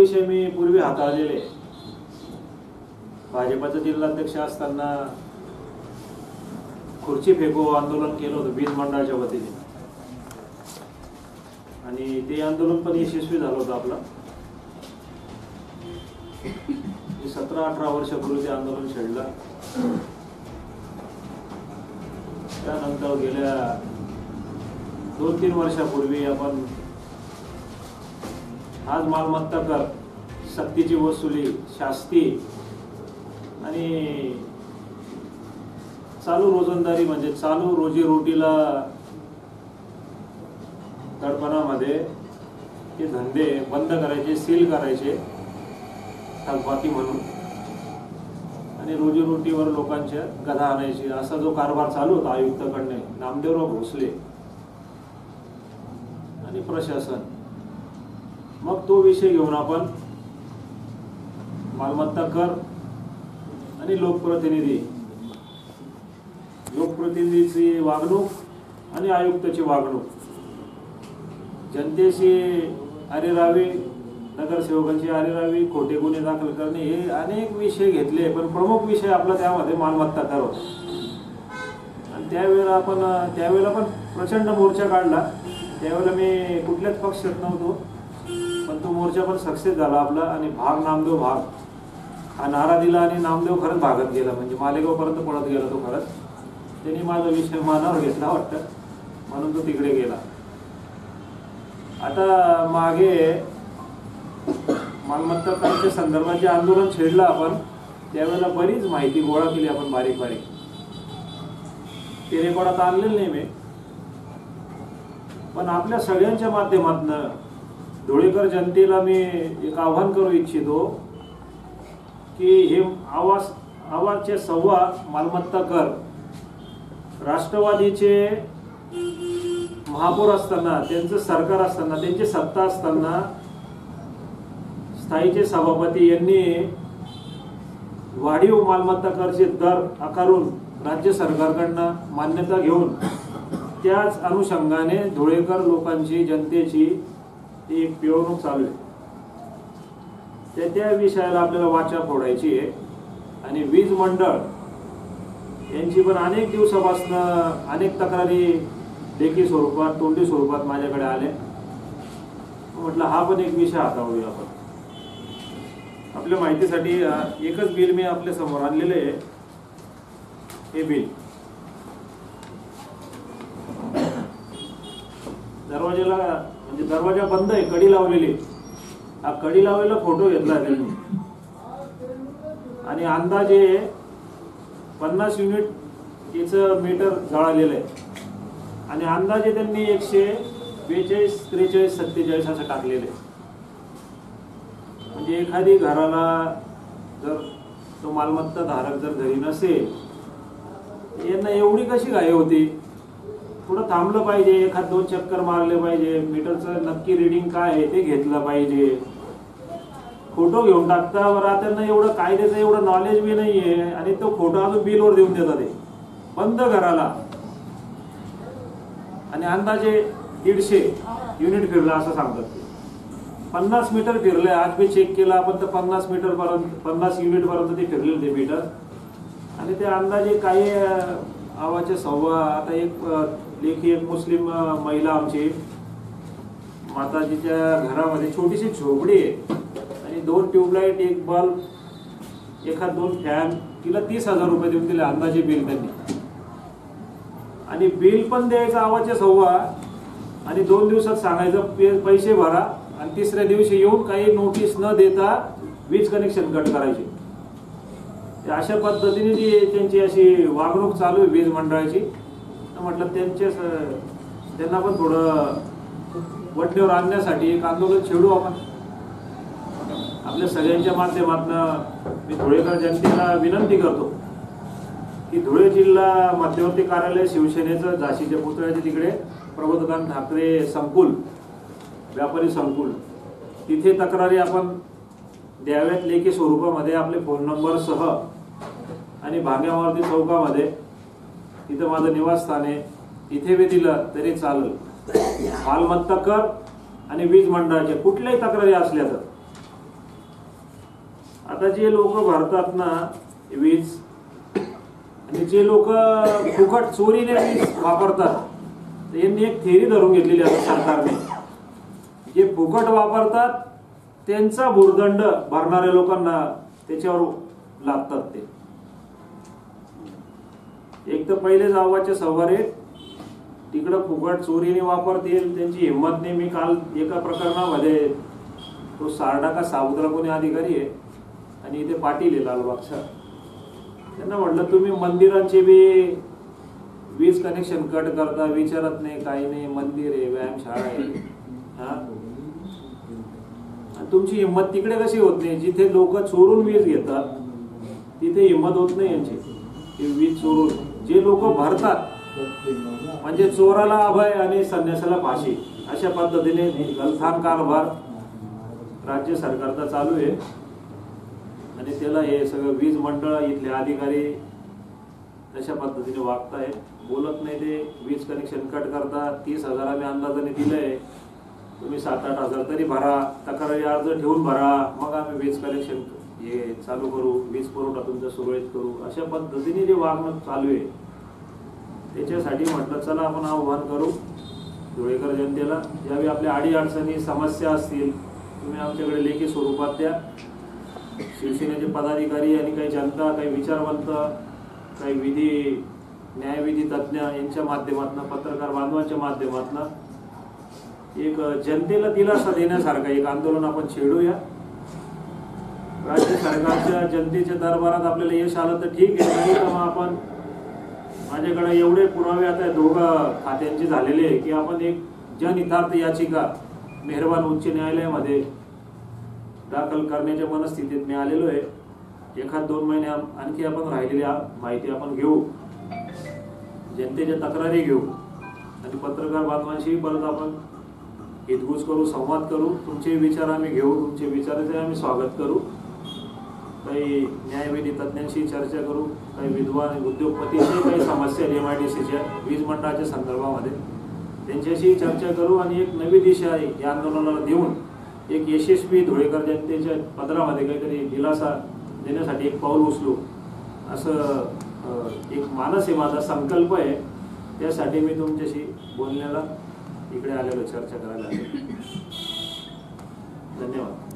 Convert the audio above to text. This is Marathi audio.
विषय मी पूर्वी हाताळलेले. भाजपाचे जिल्हाध्यक्ष असताना खुर्ची फेको आंदोलन केलं होतं वीज मंडळाच्या वतीने. आणि ते आंदोलन पण यशस्वी झालं होतं आपलं. सतरा अठरा वर्षापूर्वी ते आंदोलन छेडलं त्यानंतर गेल्या दोन तीन वर्षापूर्वी आपण आज मालमत्ता कर सक्तीची वसुली शास्ती आणि चालू रोजंदारी म्हणजे चालू रोजीरोटीला दडपणामध्ये ते धंदे बंद करायचे सील करायचे थकबाकी म्हणून. आणि रोजीरोटीवर लोकांच्या गधा आणायची. असा जो कारभार चालू होता आयुक्तकडने नामदेवराव भोसले आणि प्रशासन. मग तो विषय घेऊन आपण मालमत्ता कर आणि लोकप्रतिनिधी. लोकप्रतिनिधीची वागणूक आणि आयुक्ताची वागणूक. जनतेशी अरेरावी नगरसेवकांची अरेरावी खोटे गुन्हे दाखल करणे हे अनेक विषय घेतले पण प्रमुख विषय आपला त्यामध्ये मालमत्ता कर होता. आणि त्यावेळेला आपण त्यावेळेला पण प्रचंड मोर्चा काढला. त्यावेळेला मी कुठल्याच पक्षात नव्हतो पण तो मोर्चा पण सक्सेस झाला आपला आणि भाग नामदेव भाग. हा नारा दिला आणि नामदेव खरंच भागत गेला. म्हणजे मालेगावपर्यंत पळत गेला तो खरंच. त्यांनी माझा विषय मानावर घेतला वाटतं. म्हणून तो तिकडे गेला. आता मागे मालमत्ता कराच्या संदर्भात जे आंदोलन छेडलं आपण त्यावेळेला बरीच माहिती गोळा केली आपण बारीक बारीक. ते रेकॉर्ड आता आणलेलं नाही मी. पण आपल्या सगळ्यांच्या माध्यमातनं धुळेकर जनतेला मी एक आव्हान करू इच्छितो की हे आवाज आवाजचे सव्वा मालमत्ता कर. राष्ट्रवादीचे महापौर असताना त्यांचं सरकार असताना त्यांची सत्ता असताना स्थायीचे सभापती यांनी वाढीव मालमत्ता करचे दर आकारून राज्य सरकारकडनं मान्यता घेऊन त्याच अनुषंगाने धुळेकर लोकांची जनतेची एक पिळवणूक चालू आहे. त्या त्या विषयाला आपल्याला वाचा फोडायची आहे. आणि वीज मंडळ यांची पण अनेक दिवसापासून अनेक तक्रारी लेखी स्वरूपात तोंडी स्वरूपात माझ्याकडे आले म्हटलं हा पण एक विषय हाताळूया आपण. आपल्या माहितीसाठी एकच बिल मी आपल्यासमोर आणलेलं आहे. हे बिल. दरवाजाला म्हणजे दरवाजा बंद आहे कडी लावलेली हा कडी लावायला फोटो घेतला त्यांनी आणि अंदाजे पन्नास युनिट याचं मीटर जळालेलं आहे. आणि अंदाजे त्यांनी एकशे बेचाळीस त्रेचाळीस सत्तेचाळीस असं टाकलेलं आहे. म्हणजे एखादी घराला जर तो मालमत्ता धारक जर घरी नसेल यांना एवढी कशी घाई होती? थोडं थांबलं पाहिजे एखाद दोन चक्कर मारले पाहिजे मीटरचं नक्की रिडिंग काय आहे ते घेतलं पाहिजे. फोटो घेऊन टाकता बरं त्यांना एवढं कायद्याचं एवढं नॉलेज बी नाहीये आणि तो फोटो अजून बिलवर देऊन देतात ते. बंद घराला आणि अंदाजे दीडशे युनिट फिरला असं सांगतात ते. पन्नास मीटर फिरले आज मी चेक केलं आपण तर पन्नास मीटर पर्यंत पन्नास युनिट पर्यंत ते फिरले ते मीटर आणि ते अंदाजे काही आवाचे सव्वा आता एक लेखी एक मुस्लिम महिला आमची माताजीच्या घरामध्ये छोटीशी झोपडी आहे. आणि दोन ट्यूबलाईट एक बल्ब एखाद दोन फॅन तिला तीस हजार रुपये देऊन दिले अंदाजे बिल त्यांनी. आणि बिल पण द्यायचं आवाजच्या सव्वा आणि दोन दिवसात सांगायचं पैसे भरा आणि तिसऱ्या दिवशी येऊन काही नोटीस न देता वीज कनेक्शन कट करायचे. अशा पद्धतीने जी त्यांची अशी वागणूक चालू आहे वीज मंडळाची म्हटलं त्यांचे त्यांना पण थोडं वटणीवर आणण्यासाठी एक आंदोलन छेडू आपण. आपल्या सगळ्यांच्या माध्यमातून मी धुळेकर जनतेला विनंती करतो. की धुळे जिल्हा मध्यवर्ती कार्यालय शिवसेनेचं झाशीच्या पुतळ्याच्या तिकडे प्रबोधकांत ठाकरे संकुल व्यापारी संकुल. तिथे तक्रारी आपण द्याव्यात लेखी स्वरूपामध्ये आपले फोन नंबरसह आणि भांग्यावरती चौकामध्ये. तिथं माझं निवासस्थान आहे. इथे मी दिलं तरी चालेल. मालमत्ता कर आणि वीज मंडळाच्या कुठल्याही तक्रारी असल्या तर. आता जे लोक भरतात ना वीज आणि जे लोक फुकट चोरीने वीज वापरतात यांनी एक थेरी धरून घेतलेली आहे सरकारने. जे फुकट वापरतात त्यांचा भूर्दंड भरणाऱ्या लोकांना त्याच्यावर लागतात ते. एक तर पहिले जावाचे सवारे तिकडं फुकट चोरीने वापरतील त्यांची हिंमत नाही. मी काल एका प्रकरणामध्ये तो सारडा का सावुद्रा कोणी अधिकारी आहे आणि इथे पाटील आहे लालबागच्या त्यांना म्हटलं तुम्ही मंदिरांचे बी वीज कनेक्शन कट करता विचारत नाही काही नाही मंदिर आहे व्यायामशाळा आहे. हा? तुमची हिंमत तिकडे कशी होत नाही? जिथे लोक चोरून वीज घेतात तिथे हिंमत होत नाही यांची. वीज चोरून. जे लोक भरतात म्हणजे चोराला अभय आणि संन्यासाला फाशी अशा पद्धतीने गलथान कारभार राज्य सरकारचा चालू आहे. आणि त्याला हे सगळं वीज मंडळ इथले अधिकारी तशा पद्धतीने वागतायत बोलत नाही ते. वीज कनेक्शन कट करता तीस हजार आम्ही अंदाजाने दिलंय. तुम्ही सात आठ हजार तरी भरा तक्रारी अर्ज ठेवून भरा मग आम्ही वीज कनेक्शन हे चालू करू वीज पुरवठा तुमचा सुरळीत करू. अशा पद्धतीने जे वागणं चालू आहे त्याच्यासाठी म्हटलं चला आपण आव्हान करू धुळेकर जनतेला. ज्यावेळी आपल्या अडी अडचणी समस्या असतील तुम्ही आमच्याकडे लेखी स्वरूपात द्या. शिवसेनेचे पदाधिकारी आणि काही जनता काही विचारवंत काही विधी न्यायविधी तज्ज्ञ यांच्या माध्यमातून पत्रकार बांधवांच्या माध्यमातून एक जनतेला दिलासा देण्यासारखं एक आंदोलन आपण छेडूया. राज्य सरकारच्या जनतेच्या दरबारात आपल्याला यश आलं तर ठीक आहे नाही तर मग आपण माझ्याकडे एवढे पुरावे आता दोघं खात्यांचे झालेले आहे की आपण एक जनहितार्थ याचिका मेहरबान उच्च न्यायालयामध्ये दाखल करण्याच्या मनस्थितीत मी आलेलो आहे. एखाद दोन महिने आणखी आपण राहिलेली माहिती आपण घेऊ. जनतेच्या तक्रारी घेऊ. आणि पत्रकार बांधवांशी परत आपण हितगुज करू संवाद करू. तुमचे विचार आम्ही घेऊ तुमचे विचाराचे आम्ही स्वागत करू. काही न्यायविधी तज्ज्ञांशी चर्चा करू काही विद्वान उद्योगपतीशी काही समस्या एम आय डी सीच्या वीज मंडळाच्या संदर्भामध्ये. त्यांच्याशी चर्चा करू आणि एक नवी दिशा या आंदोलनाला देऊन एक यशस्वी धुळेकर जनतेच्या पदरामध्ये काहीतरी दिलासा देण्यासाठी एक पाऊल उचलू असं एक मानस आहे माझा संकल्प आहे. त्यासाठी मी तुमच्याशी बोलण्याला इकडे आलेलो चर्चा करायला धन्यवाद.